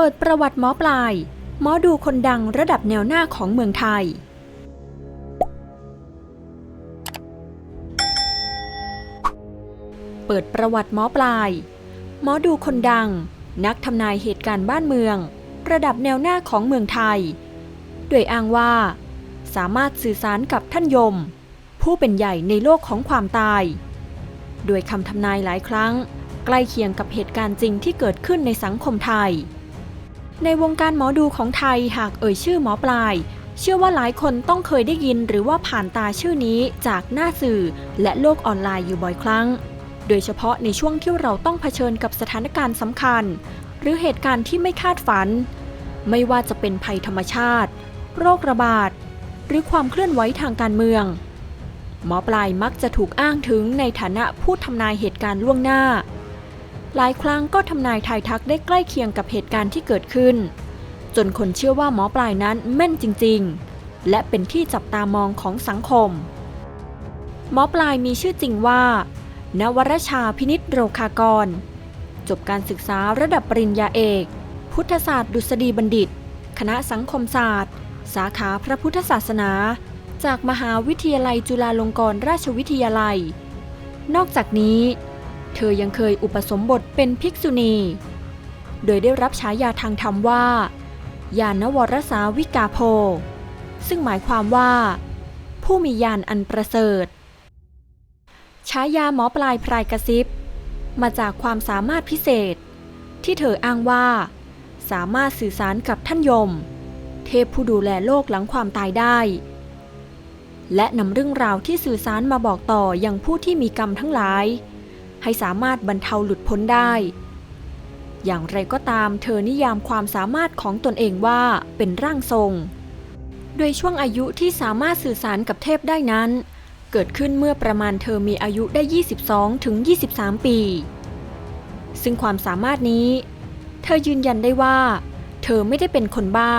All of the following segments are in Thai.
เปิดประวัติหมอปลาย หมอดูคนดังระดับแนวหน้าของเมืองไทย เปิดประวัติหมอปลาย หมอดูคนดัง นักทำนายเหตุการณ์บ้านเมือง ระดับแนวหน้าของเมืองไทย โดยอ้างว่า สามารถสื่อสารกับท่านยม ผู้เป็นใหญ่ในโลกของความตาย โดยคำทำนายหลายครั้งใกล้เคียงกับเหตุการณ์จริงที่เกิดขึ้นในสังคมไทย ในวงการหมอดูของไทยหากเอ่ยชื่อหมอปลาย เชื่อว่าหลายคนต้องเคยได้ยินหรือว่าผ่านตาชื่อนี้จากหน้าสื่อ และโลกออนไลน์อยู่บ่อยครั้ง โดยเฉพาะในช่วงที่เราต้องเผชิญกับสถานการณ์สำคัญ หรือเหตุการณ์ที่ไม่คาดฝัน ไม่ว่าจะเป็นภัยธรรมชาติ โรคระบาด หรือความเคลื่อนไหวทางการเมือง หมอปลายมักจะถูกอ้างถึงในฐานะผู้ทำนายเหตุการณ์ล่วงหน้า หลายครั้งก็ทำนายทายทักได้ใกล้เคียงกับเหตุการณ์ที่เกิดขึ้น จนคนเชื่อว่าหมอปลายนั้นแม่นจริง ๆ และเป็นที่จับตามองของสังคม หมอปลายมีชื่อจริงว่า นวรชาพินิษโรคากร จบการศึกษาระดับปริญญาเอก พุทธศาสตร์ดุษฎีบัณฑิต คณะสังคมศาสตร์ สาขาพระพุทธศาสนา จากมหาวิทยาลัยจุฬาลงกรณราชวิทยาลัย นอกจากนี้ เธอยังเคยอุปสมบทเป็นภิกษุณี โดยได้รับฉายาทางธรรมว่ายานวรสาวิกาโพ ซึ่งหมายความว่า ผู้มียานอันประเสริฐ ฉายาหมอปลายพรายกระซิบ มาจากความสามารถพิเศษ ที่เธออ้างว่า สามารถสื่อสารกับท่านยม เทพผู้ดูแลโลกหลังความตายได้และนำเรื่องราวที่สื่อสารมาบอกต่ออยังผู้ที่มีกรรมทั้งหลาย ให้สามารถบรรเทาหลุดพ้นได้ อย่างไรก็ตามเธอนิยามความสามารถของตนเองว่าเป็นร่างทรง โดยช่วงอายุที่สามารถสื่อสารกับเทพได้นั้น เกิดขึ้นเมื่อประมาณเธอมีอายุได้ 22 ถึง 23 ปี ซึ่งความสามารถนี้ เธอยืนยันได้ว่า เธอไม่ได้เป็นคนบ้า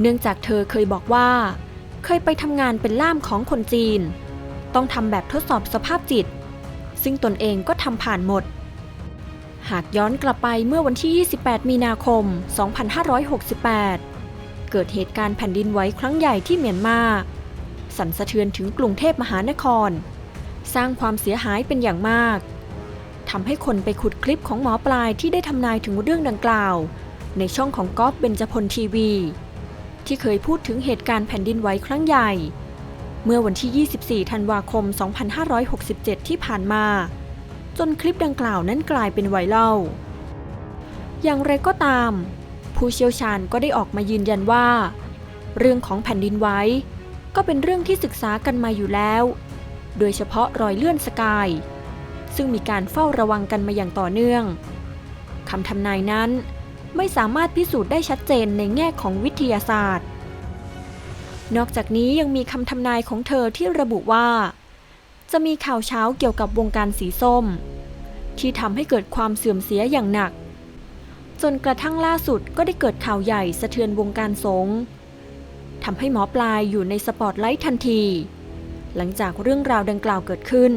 เนื่องจากเธอเคยบอกว่า เคยไปทำงานเป็นล่ามของคนจีน ต้องทำแบบทดสอบสภาพจิต ซึ่งตนเองก็ทำผ่านหมด หากย้อนกลับไปเมื่อวันที่ 28 มีนาคม 2568 เกิดเหตุการณ์แผ่นดินไหวครั้งใหญ่ที่เมียนมา สั่นสะเทือนถึงกรุงเทพมหานคร สร้างความเสียหายเป็นอย่างมากทำให้คนไปขุดคลิปของหมอปลายที่ได้ทำนายถึงเรื่องดังกล่าว ในช่องของก๊อฟเบญจพลทีวี ที่เคยพูดถึงเหตุการณ์แผ่นดินไหวครั้งใหญ่ เมื่อวันที่ 24 ธันวาคม 2567 ที่ผ่านมา จนคลิปดังกล่าวนั้นกลายเป็นไวรัล อย่างไรก็ตาม ผู้เชี่ยวชาญก็ได้ออกมายืนยันว่า เรื่องของแผ่นดินไหวก็เป็นเรื่องที่ศึกษากันมาอยู่แล้ว โดยเฉพาะรอยเลื่อนสกาย ซึ่งมีการเฝ้าระวังกันมาอย่างต่อเนื่องคำทำนายนั้นไม่สามารถพิสูจน์ได้ชัดเจนในแง่ของวิทยาศาสตร์ นอกจากนี้ยังมีคำทำนายของเธอที่ระบุว่า จะมีข่าวเช้าเกี่ยวกับวงการสีส้ม ที่ทำให้เกิดความเสื่อมเสียอย่างหนัก จนกระทั่งล่าสุดก็ได้เกิดข่าวใหญ่สะเทือนวงการสงฆ์ทำให้หมอปลายอยู่ในสปอตไลท์ทันที หลังจากเรื่องราวดังกล่าวเกิดขึ้น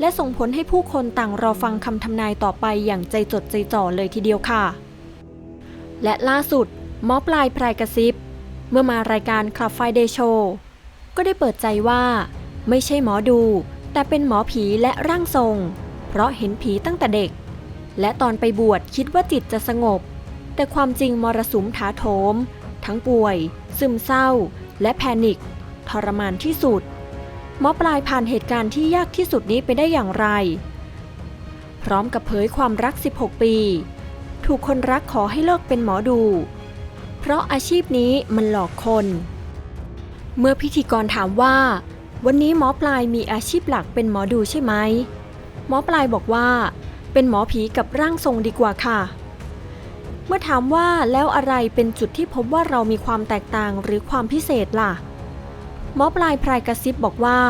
และส่งผลให้ผู้คนต่างรอฟังคำทำนายต่อไปอย่างใจจดใจจ่อเลยทีเดียวค่ะ และล่าสุดหมอปลายพรายกระซิบ เมื่อมารายการคลับไฟเดย์โชว์ก็ได้เปิดใจว่าไม่ใช่หมอดู แต่เป็นหมอผีและร่างทรง เพราะเห็นผีตั้งแต่เด็ก และตอนไปบวชคิดว่าจิตจะสงบ แต่ความจริงมรสุมถาโถม ทั้งป่วย ซึมเศร้า และแพนิคทรมานที่สุดหมอปลายผ่านเหตุการณ์ที่ยากที่สุดนี้ไปได้อย่างไร พร้อมกับเผยความรัก 16 ปี ถูกคนรักขอให้เลิกเป็นหมอดู เพราะอาชีพนี้มันหลอกคน เมื่อพิธีกรถามว่า วันนี้หมอปลายมีอาชีพหลักเป็นหมอดูใช่ไหมหมอปลายบอกว่า เป็นหมอผีกับร่างทรงดีกว่าค่ะ เมื่อถามว่าแล้วอะไรเป็นจุดที่พบว่าเรามีความแตกต่างหรือความพิเศษล่ะหมอปลายพรายกระซิบบอกว่า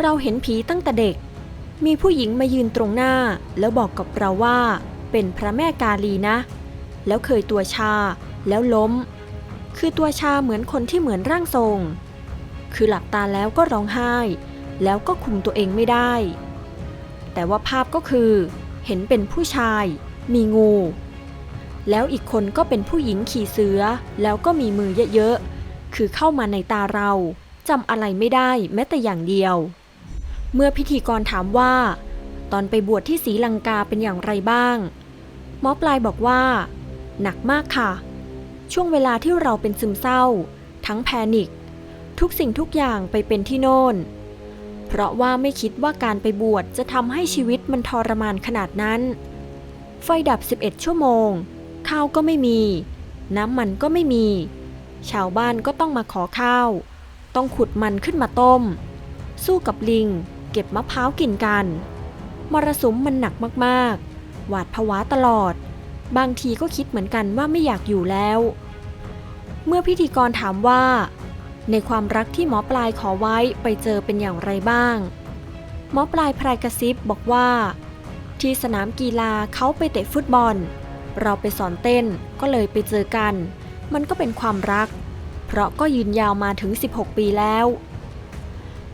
เราเห็นผีตั้งแต่เด็ก มีผู้หญิงมายืนตรงหน้า แล้วบอกกับเราว่า เป็นพระแม่กาลีนะ แล้วเคยตัวชา แล้วล้ม คือตัวชาเหมือนคนที่เหมือนร่างทรง คือหลับตาแล้วก็ร้องไห้ แล้วก็คุมตัวเองไม่ได้ แต่ว่าภาพก็คือ เห็นเป็นผู้ชาย มีงู แล้วอีกคนก็เป็นผู้หญิงขี่เสือ แล้วก็มีมือเยอะๆ คือเข้ามาในตาเราจำอะไรไม่ได้แม้แต่อย่างเดียว เมื่อพิธีกรถามว่า ตอนไปบวชที่ศรีลังกาเป็นอย่างไรบ้างหมอปลายบอกว่า หนักมากค่ะ ช่วงเวลาที่เราเป็นซึมเศร้า ทั้งแพนิค ทุกสิ่งทุกอย่างไปเป็นที่โน่น เพราะว่าไม่คิดว่าการไปบวชจะทำให้ชีวิตมันทรมานขนาดนั้น ไฟดับ 11 ชั่วโมง ข้าวก็ไม่มี น้ำมันก็ไม่มี ชาวบ้านก็ต้องมาขอข้าว ต้องขุดมันขึ้นมาต้ม สู้กับลิง เก็บมะพร้าวกินกัน มรสุมมันหนักมากๆ หวาดผวาตลอด บางทีก็คิดเหมือนกันว่าไม่อยากอยู่แล้ว เมื่อพิธีกรถามว่า ในความรักที่หมอปลายขอไว้ไปเจอเป็นอย่างไรบ้าง หมอปลายพรายกระซิบบอกว่า ที่สนามกีฬาเขาไปเตะฟุตบอล เราไปสอนเต้นก็เลยไปเจอกัน มันก็เป็นความรัก เพราะก็ยืนยาวมาถึง 16 ปีแล้ว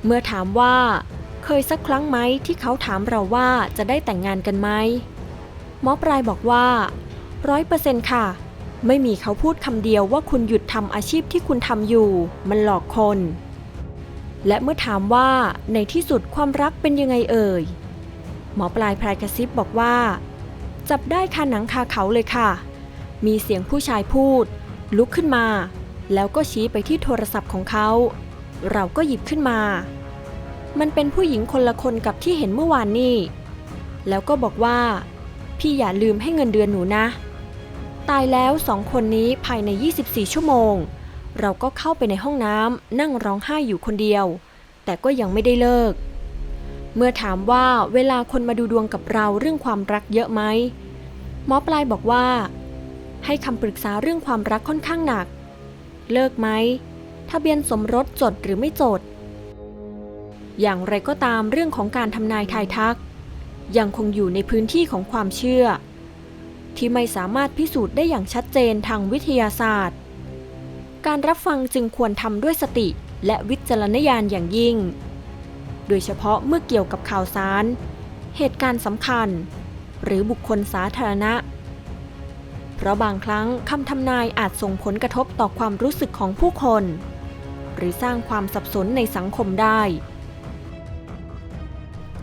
เมื่อถามว่า เคยสักครั้งไหมที่เขาถามเราว่าจะได้แต่งงานกันไหม หมอปลายบอกว่าร้อยเปอร์เซ็นต์ค่ะ ไม่มีเขาพูดคำเดียวว่าคุณหยุดทำอาชีพที่คุณทำอยู่ มันหลอกคน และเมื่อถามว่าในที่สุดความรักเป็นยังไงเอ่ย หมอปลายพลายกระซิบบอกว่า จับได้คาหนังคาเขาเลยค่ะ มีเสียงผู้ชายพูด ลุกขึ้นมา แล้วก็ชี้ไปที่โทรศัพท์ของเขา เราก็หยิบขึ้นมา มันเป็นผู้หญิงคนละคนกับที่เห็นเมื่อวานนี่แล้วก็บอกว่า พี่อย่าลืมให้เงินเดือนหนูนะ ตายแล้วสองคนนี้ภายใน 24 ชั่วโมง เราก็เข้าไปในห้องน้ำนั่งร้องไห้อยู่คนเดียว แต่ก็ยังไม่ได้เลิก เมื่อถามว่าเวลาคนมาดูดวงกับเราเรื่องความรักเยอะไหมหมอปลายบอกว่า ให้คำปรึกษาเรื่องความรักค่อนข้างหนัก เลิกไหมทะเบียนสมรสจดหรือไม่จด อย่างไรก็ตามเรื่องของการทำนายทายทัก ยังคงอยู่ในพื้นที่ของความเชื่อ ที่ไม่สามารถพิสูจน์ได้อย่างชัดเจนทางวิทยาศาสตร์ การรับฟังจึงควรทำด้วยสติและวิจารณญาณอย่างยิ่ง โดยเฉพาะเมื่อเกี่ยวกับข่าวสาร เหตุการณ์สำคัญ หรือบุคคลสาธารณะ เพราะบางครั้งคำทำนายอาจส่งผลกระทบต่อความรู้สึกของผู้คน หรือสร้างความสับสนในสังคมได้